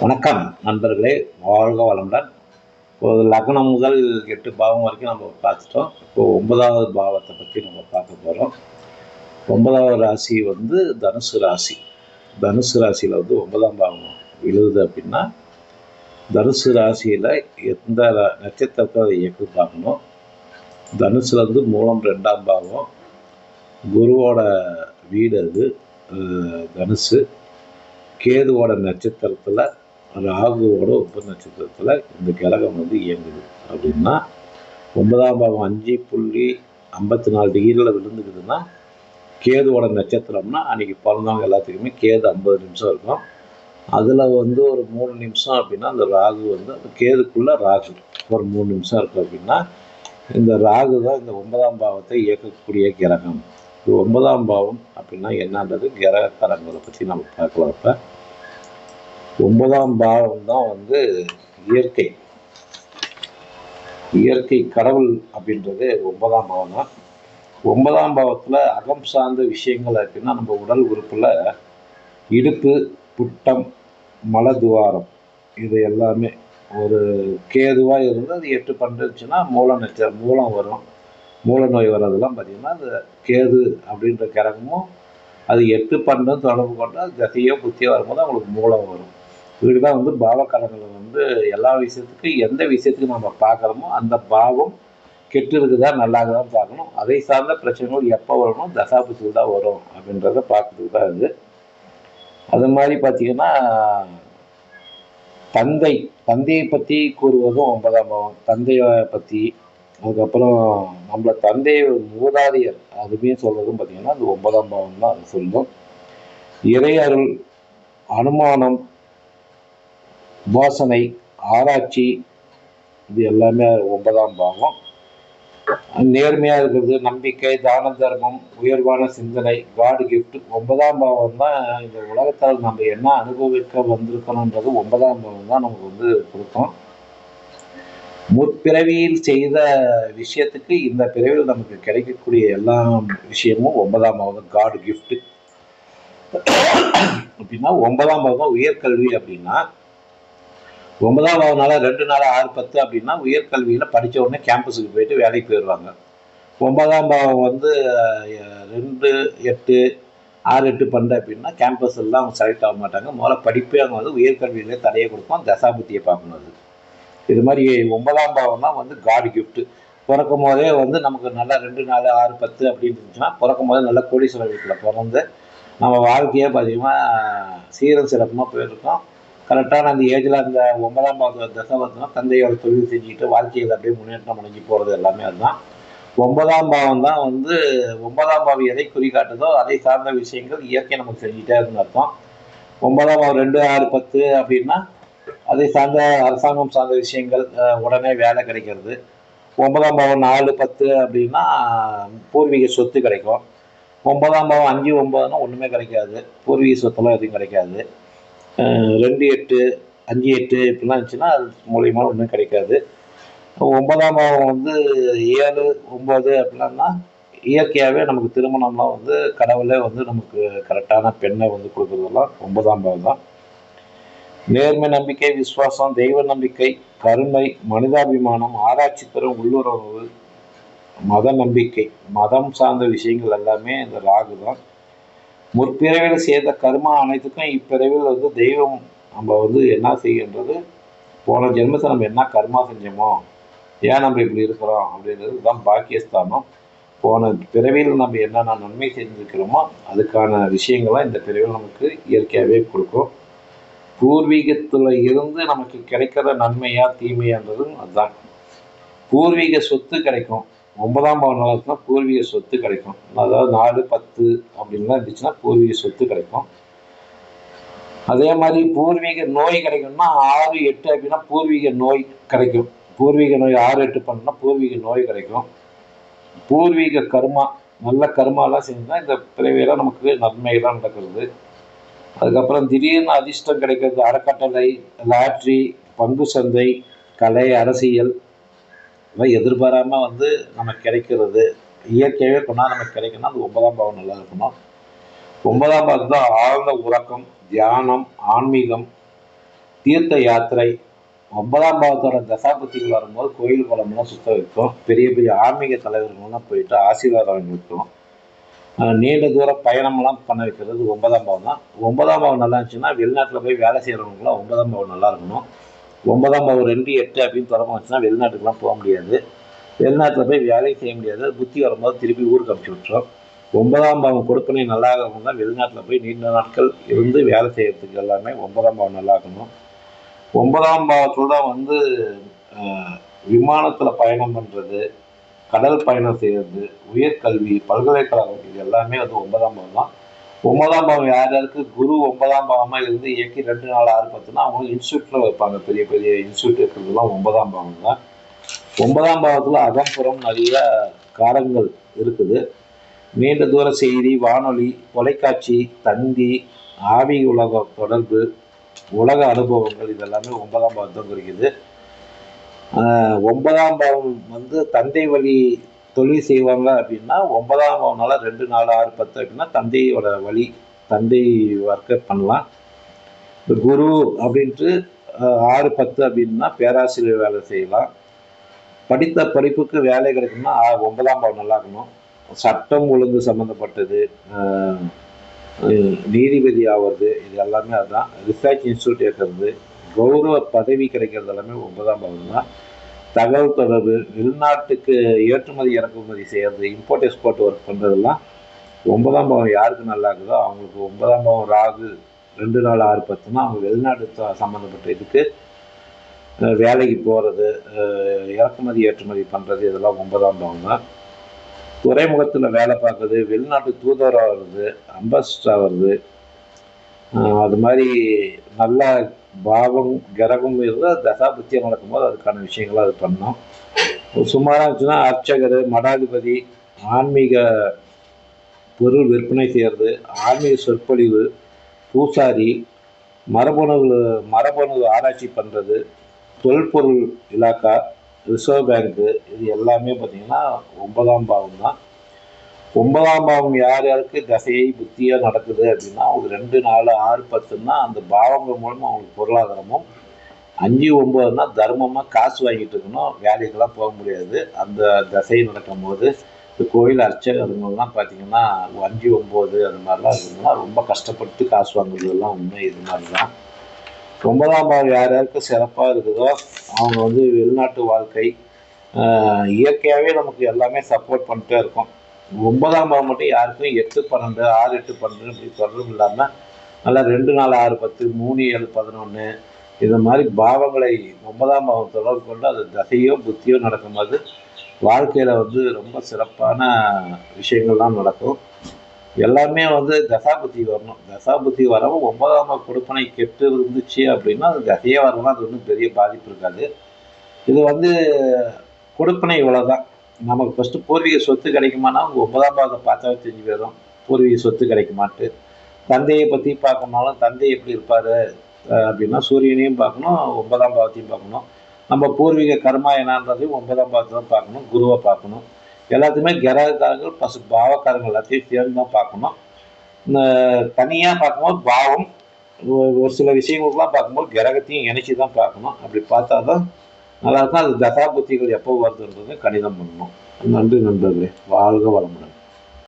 வணக்கம் நண்பர்களே வாழ்க வளமுடன். இப்போது லக்னம் முதல் எட்டு பாவம் வரைக்கும் நம்ம பார்த்துட்டோம். இப்போ ஒன்பதாவது பாவத்தை பற்றி நம்ம பார்க்க போகிறோம் ஒன்பதாவது ராசி வந்து தனுசு ராசி. தனுசு ராசியில் வந்து ஒன்பதாம் பாவம் எழுது அப்படின்னா தனுசு ராசியில் எந்த நட்சத்திரத்தை அதை இயக்கு பார்க்கணும்? தனுசுலேருந்து மூலம் ரெண்டாம் பாவம் குருவோட வீடு அது தனுசு. கேதுவோட நட்சத்திரத்தில் ராகுவோட உப நட்சத்திரத்தில் இந்த கிரகம் வந்து இயங்குது. அப்படின்னா ஒன்பதாம் பாவம் அஞ்சு புள்ளி ஐம்பத்தி நாலு டிகிரியில் விழுந்துக்குதுன்னா கேதுவோட நட்சத்திரம்னா அன்றைக்கி பிறந்தவங்க எல்லாத்துக்குமே கேது ஐம்பது நிமிஷம் இருக்கும். அதில் வந்து ஒரு மூணு நிமிஷம் அப்படின்னா அந்த ராகு வந்து அந்த கேதுக்குள்ளே ராகு ஒரு மூணு நிமிஷம் இருக்குது அப்படின்னா இந்த ராகு தான் இந்த ஒன்பதாம் பாவத்தை இயக்கக்கூடிய கிரகம். இது ஒன்பதாம் பாவம் அப்படின்னா என்னன்றது கிரகக்காரங்களை பற்றி நம்ம பார்க்கலாம் இப்போ. ஒன்பதாம் பாவம் தான் வந்து இயற்கை. இயற்கை கடவுள் அப்படின்றது ஒன்பதாம் பாவம் தான். ஒன்பதாம் பாவத்தில் அகம் சார்ந்த விஷயங்கள் அப்படின்னா நம்ம உடல் உறுப்பில் இடுப்பு புட்டம் மலதுவாரம் இது எல்லாமே ஒரு கேதுவாக இருந்து அது எட்டு பண்ணுச்சுன்னா மூல நச்ச மூலம் வரும். மூல நோய் வர்றதெல்லாம் பார்த்திங்கன்னா அந்த கேது அப்படின்ற கிரகமும் அது எட்டு பண்ணுன்னு தொடர்பு கொண்டால் அது புத்தியோ வரும்போது அவங்களுக்கு மூலம் வரும். இதுக்கு தான் வந்து பாவக்கலங்களை வந்து எல்லா விஷயத்துக்கும் எந்த விஷயத்துக்கு நம்ம பார்க்குறோமோ அந்த பாவம் கெட்டு இருக்குதா நல்லா இருக்குதான்னு பார்க்கணும். அதை சார்ந்த பிரச்சனைகள் எப்போ வரணும் தசாபுத்தியில் தான் வரும் அப்படின்றத பார்க்கறதுக்கு தான் இது. அது மாதிரி பார்த்தீங்கன்னா தந்தை தந்தையை பற்றி கூறுவதும் ஒன்பதாம் பாவம். தந்தையை பற்றி அதுக்கப்புறம் நம்மள தந்தையை மூதாதையர் அதுமே சொல்கிறதும் பார்த்தீங்கன்னா அது ஒன்பதாம் பாவம் தான் அது சொல்லும். இறையருள் அனுமானம் உபாசனை ஆராய்ச்சி இது எல்லாமே ஒன்பதாம் பாவம் நேர்மையாக இருக்கிறது நம்பிக்கை தான தர்மம் உயர்வான சிந்தனை காடு கிஃப்ட் ஒன்பதாம் பாவம் தான் இந்த உலகத்தால் நம்ம என்ன அனுபவிக்க வந்திருக்கணுன்றது ஒன்பதாம் பாவம் தான் நமக்கு வந்து கொடுக்கும் முற்பிறவியில் செய்த விஷயத்துக்கு இந்த பிறவியில் நமக்கு கிடைக்கக்கூடிய எல்லா விஷயமும் ஒன்பதாம் பாவம் காடு கிஃப்ட் அப்படின்னா ஒன்பதாம் பாவம் உயர்கல்வி அப்படின்னா ஒன்பதாம் பாவனால ரெண்டு நாள் ஆறு பத்து அப்படின்னா உயர்கல்வியில் படித்த உடனே கேம்பஸுக்கு போயிட்டு வேலைக்கு போயிடுவாங்க. ஒன்பதாம் பாவம் வந்து ரெண்டு எட்டு ஆறு எட்டு பன்னெண்டு அப்படின்னா கேம்பஸ் எல்லாம் அவங்க செலக்ட் ஆக மாட்டாங்க. முதல்ல படிப்பே அவங்க வந்து உயர்கல்வியிலே தடையை கொடுப்போம் தசாபுத்தியை பார்க்கணும் அது இது மாதிரி ஒன்பதாம் பாவம்னா வந்து காட் கிஃப்ட் பிறக்கும் போதே வந்து நமக்கு நல்லா ரெண்டு நாலு ஆறு பத்து அப்படின்னு இருந்துச்சுன்னா பிறக்கும் போதே நல்ல கோடீஸ்வரர் வீட்டில் பிறந்து நம்ம வாழ்க்கையே பார்த்தீங்கன்னா சீரம் சிறப்புமாக போயிருக்கோம் கரெக்டான அந்த ஏஜில் அந்த ஒன்பதாம் பாவது தசை தந்தையோட தொழில் செஞ்சுக்கிட்டு வாழ்க்கையில் அப்படியே முன்னேற்றம் அடைஞ்சு போகிறது எல்லாமே அதுதான். ஒன்பதாம் பாவம் தான் வந்து ஒன்பதாம் பாவம் எதை குறிகாட்டுதோ அதை சார்ந்த விஷயங்கள் இயற்கை நமக்கு செஞ்சுட்டே இருந்து அர்த்தம். ஒன்பதாம் பாவம் ரெண்டு ஆறு பத்து அப்படின்னா அதை சார்ந்த அரசாங்கம் சார்ந்த விஷயங்கள் உடனே வேலை கிடைக்கிறது. ஒன்பதாம் பாவம் நாலு பத்து அப்படின்னா பூர்வீக சொத்து கிடைக்கும். ஒன்பதாம் பாவம் அஞ்சு ஒன்பதுன்னா ஒன்றுமே கிடைக்காது. பூர்வீக சொத்தெல்லாம் எதுவும் கிடைக்காது. ரெண்டு எட்டு அஞ்சு எட்டு இப்படிலாம் இருந்துச்சுன்னா அது மூலியமா ஒன்றும் கிடைக்காது. ஒன்பதாம் பாவம் வந்து ஏழு ஒம்பது அப்படின்னா இயற்கையாகவே நமக்கு திருமணம்லாம் வந்து கடவுளே வந்து நமக்கு கரெக்டான பெண்ணை வந்து கொடுக்குறதெல்லாம் ஒன்பதாம் பாவம் தான். நேர்மை நம்பிக்கை விசுவாசம் தெய்வ நம்பிக்கை கருணை மனிதாபிமானம் ஆராய்ச்சி தரும் உள்ளுறவு மத நம்பிக்கை மதம் சார்ந்த விஷயங்கள் எல்லாமே இந்த ராகு தான். முற்பிறவில் செய்த கர்மா அனைத்துக்கும் இப்பிறவியில் வந்து தெய்வம் நம்ம வந்து என்ன செய்கின்றது? போன ஜென்மத்தை நம்ம என்ன கர்மா செஞ்சோமோ? ஏன் நம்ம இப்படி இருக்கிறோம்? அப்படின்றது தான் பாக்கியஸ்தானம். போன பிறவியில் நம்ம என்னென்ன நன்மை செஞ்சுருக்கிறோமோ அதுக்கான விஷயங்களை இந்த பிறவியில் நமக்கு இயற்கையாகவே கொடுக்கும். பூர்வீகத்தில் இருந்து நமக்கு கிடைக்கிற நன்மையா தீமையான்றதும் அதுதான். பூர்வீக சொத்து கிடைக்கும். ஒன்பதாம் பவன் நல்லா இருக்குன்னா பூர்வீக சொத்து கிடைக்கும். அதாவது நாலு பத்து அப்படின்லாம் இருந்துச்சுன்னா பூர்வீக சொத்து கிடைக்கும். அதே மாதிரி பூர்வீக நோய் கிடைக்கும்னா ஆறு எட்டு அப்படின்னா பூர்வீக நோய் கிடைக்கும். பூர்வீக நோய் ஆறு எட்டு பண்ணா பூர்வீக நோய் கிடைக்கும். பூர்வீக கர்மா நல்ல கர்மாலாம் செஞ்சா இந்த பிறவியெல்லாம் நமக்கு நன்மையெல்லாம் நடக்கிறது. அதுக்கப்புறம் திடீர்னு அதிர்ஷ்டம் கிடைக்கிறது அறக்கட்டளை லாட்ரி பங்கு சந்தை கலை அரசியல் இதெல்லாம் எதிர்பாராமல் வந்து நமக்கு கிடைக்கிறது இயற்கையாகவே கொண்டா நமக்கு கிடைக்கணும்னா அது ஒன்பதாம் பாவம் நல்லா இருக்கணும். ஒன்பதாம் பாவம் தான் ஆழ்ந்த உறக்கம் தியானம் ஆன்மீகம் தீர்த்த யாத்திரை ஒன்பதாம் பாவத்தோட தசாபத்திகள் வரும்போது கோயில் குளம்லாம் சுத்த வைக்கும். பெரிய பெரிய ஆன்மீக தலைவர்கள்லாம் போயிட்டு ஆசீர்வாதம் வாங்கி வைக்கும் நீண்ட தூர பயணம்லாம் பண்ண வைக்கிறது ஒன்பதாம் பாவம் தான். ஒன்பதாம் பாவம் நல்லா இருந்துச்சுன்னா வெளிநாட்டில் போய் வேலை செய்கிறவங்களுக்குலாம் ஒன்பதாம் பாவம் நல்லா இருக்கணும். ஒன்பதாம் பாவம் ரெண்டு எட்டு அப்படின்னு தொடங்க வச்சுன்னா வெளிநாட்டுக்கெலாம் போக முடியாது. வெளிநாட்டில் போய் வேலையும் செய்ய முடியாது. புத்தி வரும்போது திருப்பி ஊருக்கு அனுப்பிச்சி விட்டுரும். ஒன்பதாம் பாவம் கொடுப்பனை நல்லா இருக்கணும் தான் வெளிநாட்டில் போய் நீண்ட நாட்கள் இருந்து வேலை செய்கிறதுக்கு எல்லாமே ஒன்பதாம் பாவம் நல்லா இருக்கணும் ஒன்பதாம் பாவத்தில் தான் வந்து விமானத்தில் பயணம் பண்ணுறது கடல் பயணம் செய்கிறது உயர்கல்வி பல்கலைக்கழகம் இது எல்லாமே வந்து ஒன்பதாம் பாவம் தான். ஒன்பதாம் பாவம் யார் யாருக்கு? குரு ஒன்பதாம் பாவமாக இருந்து இயக்கி ரெண்டு நாள் ஆறு பத்துனா அவங்க இன்ஸ்டியூட்டில் வைப்பாங்க. பெரிய பெரிய இன்ஸ்டியூட் இருக்கிறதுலாம் ஒன்பதாம் பாவம் தான். ஒன்பதாம் பாவத்தில் அகம்புறம் நிறைய காரங்கள் இருக்குது. நீண்ட தூர செய்தி வானொலி தொலைக்காட்சி தந்தி ஆவி உலக தொடர்பு உலக அனுபவங்கள் இதெல்லாமே ஒன்பதாம் பாவத்தை குறிக்குது. ஒன்பதாம் பாவம் வந்து தந்தை வழி தொழில் செய்வாங்க அப்படின்னா ஒன்பதாம் பாவம்னால ரெண்டு நாலு ஆறு பத்து அப்படின்னா தந்தையோட வழி தந்தை ஒர்க்கை பண்ணலாம். குரு அப்படின்ட்டு ஆறு பத்து அப்படின்னா பேராசிரியர் வேலை செய்யலாம். படித்த படிப்புக்கு வேலை கிடைக்கும்னா ஒன்பதாம் பாவம் நல்லா இருக்கணும். சட்டம் ஒழுங்கு சம்மந்தப்பட்டது நீதிபதி ஆகிறது இது எல்லாமே அதுதான் ரிசர்ச் இன்ஸ்டியூட் இருக்கிறது கௌரவ பதவி கிடைக்கிறது எல்லாமே ஒன்பதாம் பாவம் தான். தகவல் தொடர்பு வெளிநாட்டுக்கு ஏற்றுமதி இறக்குமதி செய்கிறது இம்போர்ட் எக்ஸ்போர்ட் ஒர்க் பண்ணுறதெல்லாம் ஒன்பதாம் பாவம் யாருக்கு நல்லா இருக்குதோ அவங்களுக்கு ஒன்பதாம் பாவம் ராகு ரெண்டு நாள் ஆறு பத்துனா அவங்க வெளிநாட்டு சம்மந்தப்பட்ட இதுக்கு வேலைக்கு போகிறது இறக்குமதி ஏற்றுமதி பண்ணுறது இதெல்லாம் ஒன்பதாம் பாவம் தான். துறைமுகத்தில் வேலை பார்க்குறது வெளிநாட்டு தூதராக வருது அம்பாசிடர் வருது அது மாதிரி நல்லா பாவம் கிரகம் இருந்தால் தசாபுத்தியம் நடக்கும்போது அதுக்கான விஷயங்களை அது பண்ணோம். சுமாராக இருந்துச்சுன்னா அர்ச்சகர் மடாதிபதி ஆன்மீக பொருள் விற்பனை செய்கிறது ஆன்மீக சொற்பொழிவு பூசாரி மரபணுகள் மரபணு ஆராய்ச்சி பண்ணுறது தொல்பொருள் இலாக்கா ரிசர்வ் பேங்க்கு இது எல்லாமே பார்த்திங்கன்னா ஒன்பதாம் பாவம் தான் ஒன்பதாம் பாவம் யார் யாருக்கு தசையை புத்தியாக நடக்குது அப்படின்னா அவங்க ரெண்டு நாலு ஆறு பத்துன்னா அந்த பாவங்கள் மூலமாக அவங்களுக்கு பொருளாதாரமும் அஞ்சு ஒம்பதுனா தர்மமாக காசு வாங்கிட்டு இருக்கணும் வேலைக்கெல்லாம் போக முடியாது. அந்த தசை நடக்கும்போது இந்த கோயில் அர்ச்சகர்கள்லாம் பார்த்தீங்கன்னா அஞ்சு ஒம்பது அது மாதிரிலாம் இருந்ததுன்னா ரொம்ப கஷ்டப்பட்டு காசு வாங்குறதெல்லாம் உண்மை இது மாதிரி தான் ஒன்பதாம் பாவம் யார் யாருக்கு சிறப்பாக இருக்குதோ அவங்க வந்து வெளிநாட்டு வாழ்க்கை இயற்கையாகவே நமக்கு எல்லாமே சப்போர்ட் பண்ணிட்டே இருக்கும். ஒன்பதாம் பாவம் மட்டும் யாருக்கும் எட்டு பன்னெண்டு ஆறு எட்டு பன்னெண்டு இப்படி தொடர்பு இல்லாமல் நல்லா ரெண்டு நாலு ஆறு பத்து மூணு ஏழு பதினொன்று இந்த மாதிரி பாவங்களை ஒன்பதாம் பாவம் தொடர்பு கொண்டு அது தசையோ புத்தியோ நடக்கும்போது வாழ்க்கையில் வந்து ரொம்ப சிறப்பான விஷயங்கள்லாம் நடக்கும். எல்லாமே வந்து தசாபுத்தி வரணும். தசாபுத்தி வரவும் ஒன்பதாம் கொடுப்பனை கெட்டு இருந்துச்சு அப்படின்னா அது தசையே வரலாம் அது ஒன்றும் பெரிய பாதிப்பு இருக்காது. இது வந்து கொடுப்பனை இவ்வளோதான் நமக்கு ஃபஸ்ட்டு பூர்வீக சொத்து கிடைக்குமானா அவங்க ஒன்பதாம் பாகத்தை பார்த்தா தெரிஞ்சு போயிடும் பூர்வீக சொத்து கிடைக்குமான்ட்டு. தந்தையை பற்றி பார்க்கணுனாலும் தந்தை எப்படி இருப்பார் அப்படின்னா சூரியனையும் பார்க்கணும் ஒன்பதாம் பாவத்தையும் பார்க்கணும். நம்ம பூர்வீக கர்மா என்னன்றதையும் ஒன்பதாம் பாவத்தை தான் பார்க்கணும் குருவை பார்க்கணும். எல்லாத்தையுமே கிரகக்காரங்கள் பசு பாவக்காரங்கள் எல்லாத்தையும் சேர்ந்து தான் பார்க்கணும். இந்த தனியாக பார்க்கும்போது பாவம் ஒரு ஒரு சில விஷயங்களுக்குலாம் பார்க்கும்போது கிரகத்தையும் இணைச்சி தான் பார்க்கணும். அப்படி பார்த்தா தான் நல்லா இருக்கும் அது தசாபுத்திகள் எப்போ வருதுன்றது கணிதம் பண்ணணும் நன்றி நண்பர்களே. வாழ்க வளமுடன்.